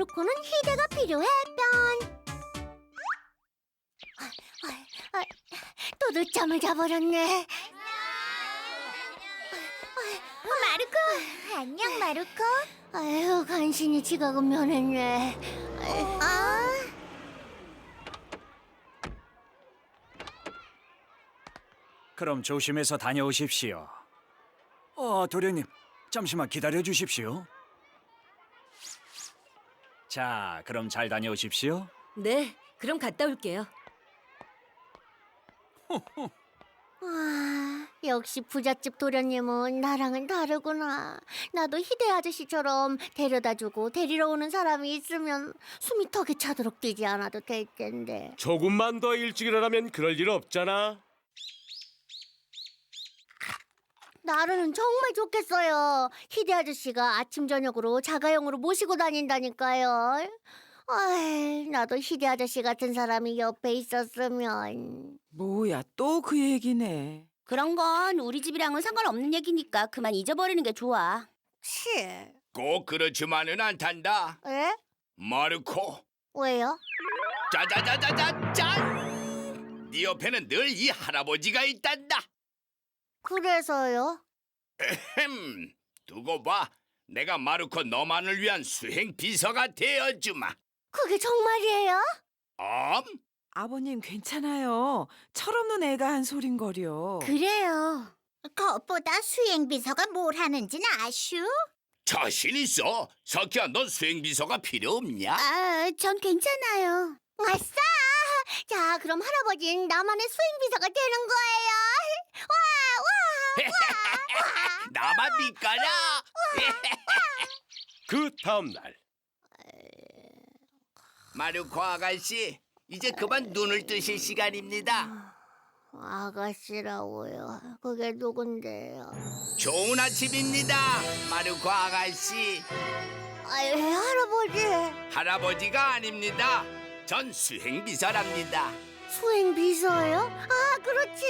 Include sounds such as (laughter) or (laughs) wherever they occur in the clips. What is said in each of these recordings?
마르코는 희대가 필요해 뿅. 아, 아, 아, 또 늦잠을 자버렸네. 마르코, 안녕 마르코. 아유 간신히 지각은 면했네. 아. 그럼 조심해서 다녀오십시오. 어, 도련님, 잠시만 기다려 주십시오. 자, 그럼 잘 다녀오십시오. 네, 그럼 갔다 올게요. (laughs) 아, 역시 부잣집 도련님은 나랑은 다르구나. 나도 희대 아저씨처럼 데려다주고 데리러 오는 사람이 있으면 숨이 턱에 차도록 뛰지 않아도 될 텐데. 조금만 더 일찍 일어나면 그럴 일 없잖아. 나르는 정말 좋겠어요. 희대 아저씨가 아침 저녁으로 자가용으로 모시고 다닌다니까요. 아이, 나도 희대 아저씨 같은 사람이 옆에 있었으면. 뭐야 또 그 얘기네. 그런 건 우리 집이랑은 상관없는 얘기니까 그만 잊어버리는 게 좋아. 치. 꼭 그렇지만은 않단다. 에? 마르코. 왜요? 짜자자자자 짠! 네 옆에는 늘 이 할아버지가 있단다. 그래서요? 햄. 두고 봐. 내가 마르코 너만을 위한 수행 비서가 되어주마. 그게 정말이에요? 엄? 아버님 괜찮아요. 철없는 애가 한 소린거려. 그래요. 그것보다 수행 비서가 뭘 하는지는 아슈? 자신 있어. 석희야, 넌 수행 비서가 필요 없냐? 아, 전 괜찮아요. 아싸! 자, 그럼 할아버진 나만의 수행 비서가 되는 거예요. 나만 믿거라. 그 다음 날 마르코 아가씨, 이제 그만 눈을 뜨실 시간입니다. 아가씨라고요. 그게 누군데요? 좋은 아침입니다, 마르코 아가씨. 아유, 할아버지. 할아버지가 아닙니다. 전 수행 비서랍니다. 수행 비서요? 아, 그렇지.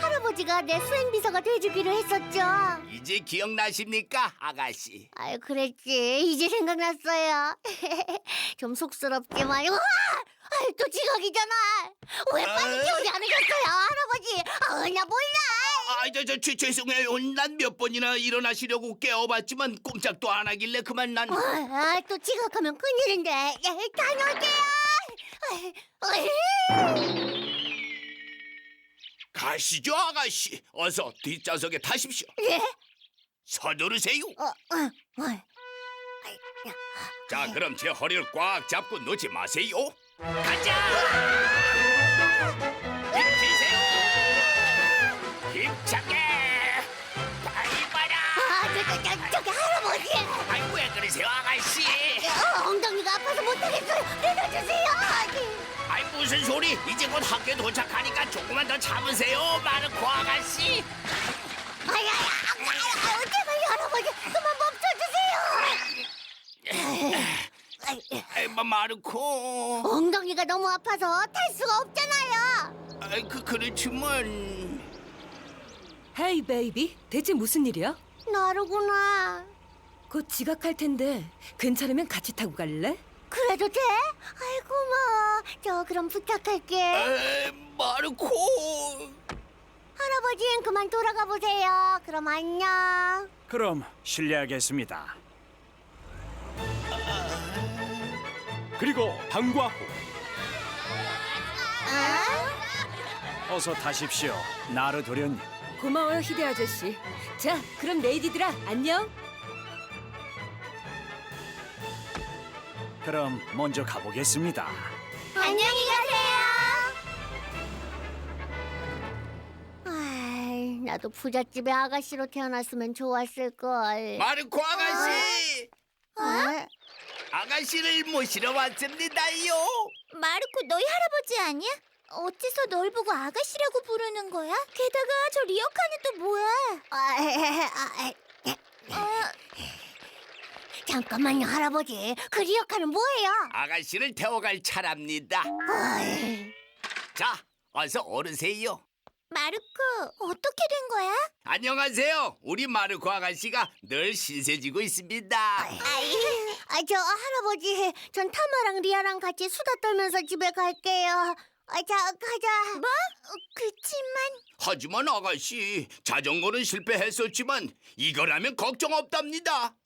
할아버지가 내 수행 비서가 돼주기로 했었죠. 이제 기억나십니까, 아가씨? 아유, 그랬지. 이제 생각났어요. (laughs) 좀 속스럽지만, 와! 아유, 또 지각이잖아. 왜 빨리 어? 깨우지 않으셨어요, 할아버지? 아, 나 몰라. 아, 저, 저, 죄, 죄송해요. 난 몇 번이나 일어나시려고 깨워봤지만 꼼짝도 안 하길래 그만 난. 아, 또 지각하면 큰일인데. 예, 다녀올게요. 가시죠, 아가씨. 어서 뒷좌석에 타십시오. 예? 서두르세요. 어, 어, 어. 자, 그럼 제 허리를 꽉 잡고 놓지 마세요. 가자! 힘주세요! 힘차게! 밟아라! 아, 저, 저, 저, 저기 할아버지. 아이, 왜 그러세요, 아가씨? 어, 엉덩이가 아파서 못하겠어요. 내려주세요. 아이, 무슨 소리? 이제 곧 학교에 도착하니까 조금만 더 참으세요, 마르코 아가씨. 아야, 아, 제발 할아버지 그만 멈춰주세요. 아이, 마, 마르코. 엉덩이가 너무 아파서 탈 수가 없잖아요. 아이, 그, 그렇지만. 헤이 베이비, 대체 무슨 일이야? 나르구나. 곧 지각할 텐데 괜찮으면 같이 타고 갈래? 그래도 돼? 아이고 뭐. 저 그럼 부탁할게. 에, 마르코. 할아버지는 그만 돌아가 보세요. 그럼 안녕. 그럼 실례하겠습니다. 그리고 방과 후 어? 어서 타십시오, 나르 도련님. 고마워요 희대 아저씨. 자, 그럼 레이디들아 안녕. 그럼 먼저 가보겠습니다. 안녕히 가세요. 아이, 나도 부잣집의 아가씨로 태어났으면 좋았을 걸. 마르코 아가씨. 어? 아가씨를 모시러 왔습니다요. 마르코 너희 할아버지 아니야? 어째서 널 보고 아가씨라고 부르는 거야? 게다가 저 리어카는 또 뭐야? 아, 아, 잠깐만요, 할아버지. 그 리어카는 뭐예요? 아가씨를 태워갈 차랍니다. 어이, 자, 어서 오르세요. 마르코, 어떻게 된 거야? 안녕하세요. 우리 마르코 아가씨가 늘 신세지고 있습니다. 아이, 아, 저 할아버지, 전 타마랑 리아랑 같이 수다 떨면서 집에 갈게요. 아, 자, 가자. 뭐? 그치만 하지만 아가씨 자전거는 실패했었지만 이거라면 걱정 없답니다.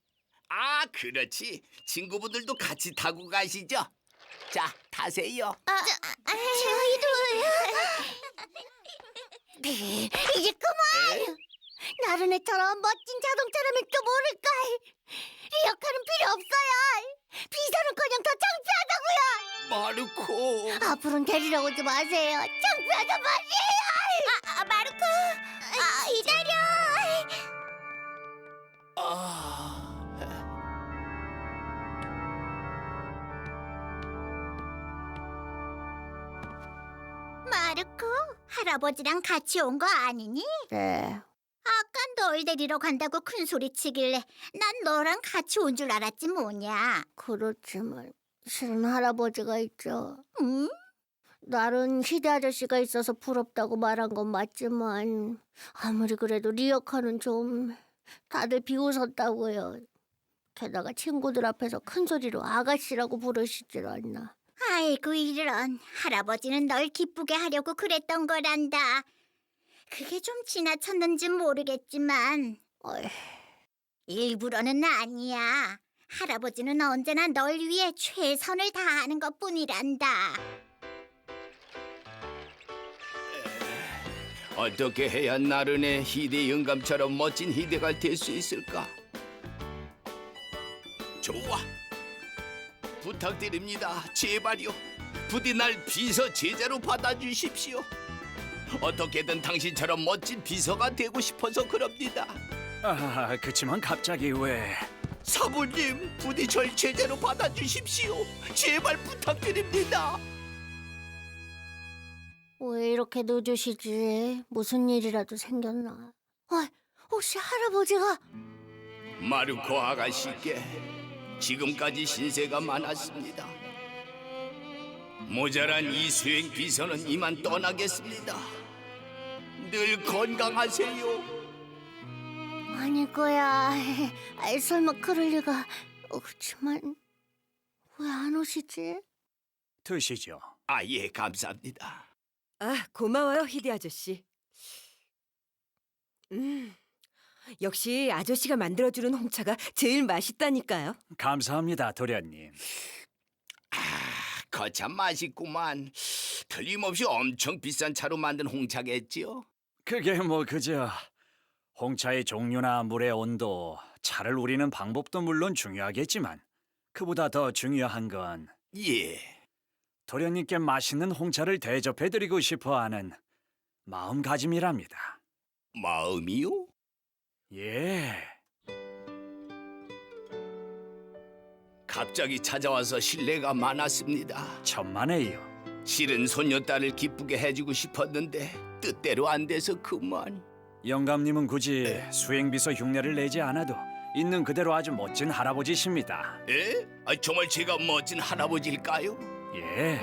아 그렇지 친구분들도 같이 타고 가시죠. 자 타세요. 아, 저희도요. 네, 이제 그만! 나른해처럼 멋진 자동차라면 또 모를까? 리어카는 필요 없어요! 비서는커녕 더 창피하다고요! 마르코. 앞으로는 데리러 오지 마세요! 창피하단 말이에요! 아, 아, 마르코, 아, 기다려. 아, 마르코, 할아버지랑 같이 온 거 아니니? 네. 아까 널 데리러 간다고 큰 소리 치길래 난 너랑 같이 온 줄 알았지 뭐냐. 그렇지만 실은 할아버지가 있죠. 응? 나른 희대 아저씨가 있어서 부럽다고 말한 건 맞지만 아무리 그래도 리어카는 좀 다들 비웃었다고요. 게다가 친구들 앞에서 큰 소리로 아가씨라고 부르시질 않나. 아이고 이런 할아버지는 널 기쁘게 하려고 그랬던 거란다. 그게 좀 지나쳤는지 모르겠지만 일부러는 아니야. 할아버지는 언제나 널 위해 최선을 다하는 것뿐이란다. 어떻게 해야 나른의 희대 영감처럼 멋진 희대가 될 수 있을까? 좋아. 부탁드립니다. 제발요. 부디 날 비서 제자로 받아주십시오. 어떻게든 당신처럼 멋진 비서가 되고 싶어서 그럽니다. 아, 그치만 갑자기 왜? 사부님, 부디 절 제자로 받아주십시오. 제발 부탁드립니다. 왜 이렇게 늦으시지? 무슨 일이라도 생겼나? 어, 혹시 할아버지가 마르코 아가씨께 지금까지 신세가 많았습니다. 모자란 이 수행 비서는 이만 떠나겠습니다. 늘 건강하세요. 아닐 거야. (laughs) 아이, 설마 그럴 리가. 어, 그렇지만 왜 안 오시지? 드시죠. 아, 예, 감사합니다. 아, 고마워요, 희대 아저씨. 음, 역시 아저씨가 만들어주는 홍차가 제일 맛있다니까요. 감사합니다, 도련님. 거참 맛있구만. 틀림없이 엄청 비싼 차로 만든 홍차겠지요? 그게 뭐 그저 홍차의 종류나 물의 온도, 차를 우리는 방법도 물론 중요하겠지만 그보다 더 중요한 건 예. 도련님께 맛있는 홍차를 대접해드리고 싶어하는 마음가짐이랍니다. 마음이요? 예, 갑자기 찾아와서 신뢰가 많았습니다. 천만에요. 실은 손녀딸을 기쁘게 해주고 싶었는데 뜻대로 안 돼서 그만. 영감님은 굳이 수행비서 흉내를 내지 않아도 있는 그대로 아주 멋진 할아버지십니다. 에? 아, 정말 제가 멋진 할아버지일까요? 예,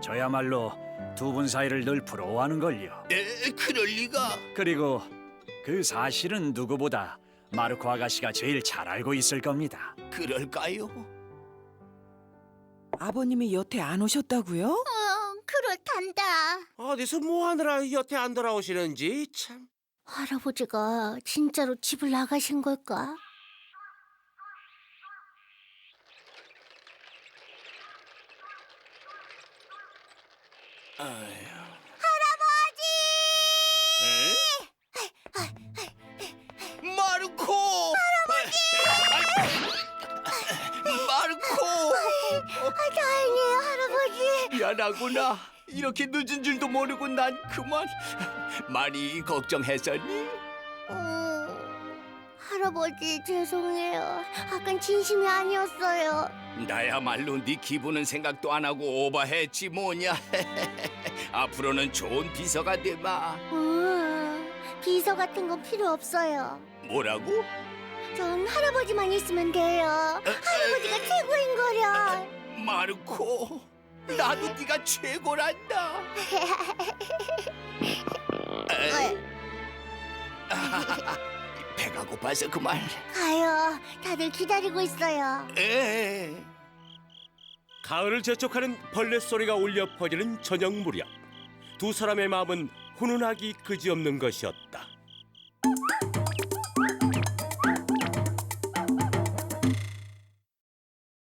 저야말로 두 분 사이를 늘 부러워하는 걸요. 에? 그럴 리가. 그리고 그 사실은 누구보다 마르코 아가씨가 제일 잘 알고 있을 겁니다. 그럴까요? 아버님이 여태 안 오셨다고요? 어, 그렇단다. 어디서 뭐 하느라 여태 안 돌아오시는지 참. 할아버지가 진짜로 집을 나가신 걸까? 에? 미안하구나. 이렇게 늦은 줄도 모르고 난 그만 많이 걱정했었니? 음, 할아버지 죄송해요. 아깐 진심이 아니었어요. 나야말로 네 기분은 생각도 안 하고 오버했지 뭐냐. (laughs) 앞으로는 좋은 비서가 되마. 음, 비서 같은 거 필요 없어요. 뭐라고? 전 할아버지만 있으면 돼요. 할아버지가 최고인 거려. 마르코, 나도 네가 최고란다. 배가 고파서 그만. 가요. 다들 기다리고 있어요. 에. 가을을 재촉하는 벌레 소리가 울려 퍼지는 저녁 무렵 두 사람의 마음은 훈훈하기 그지없는 것이었다.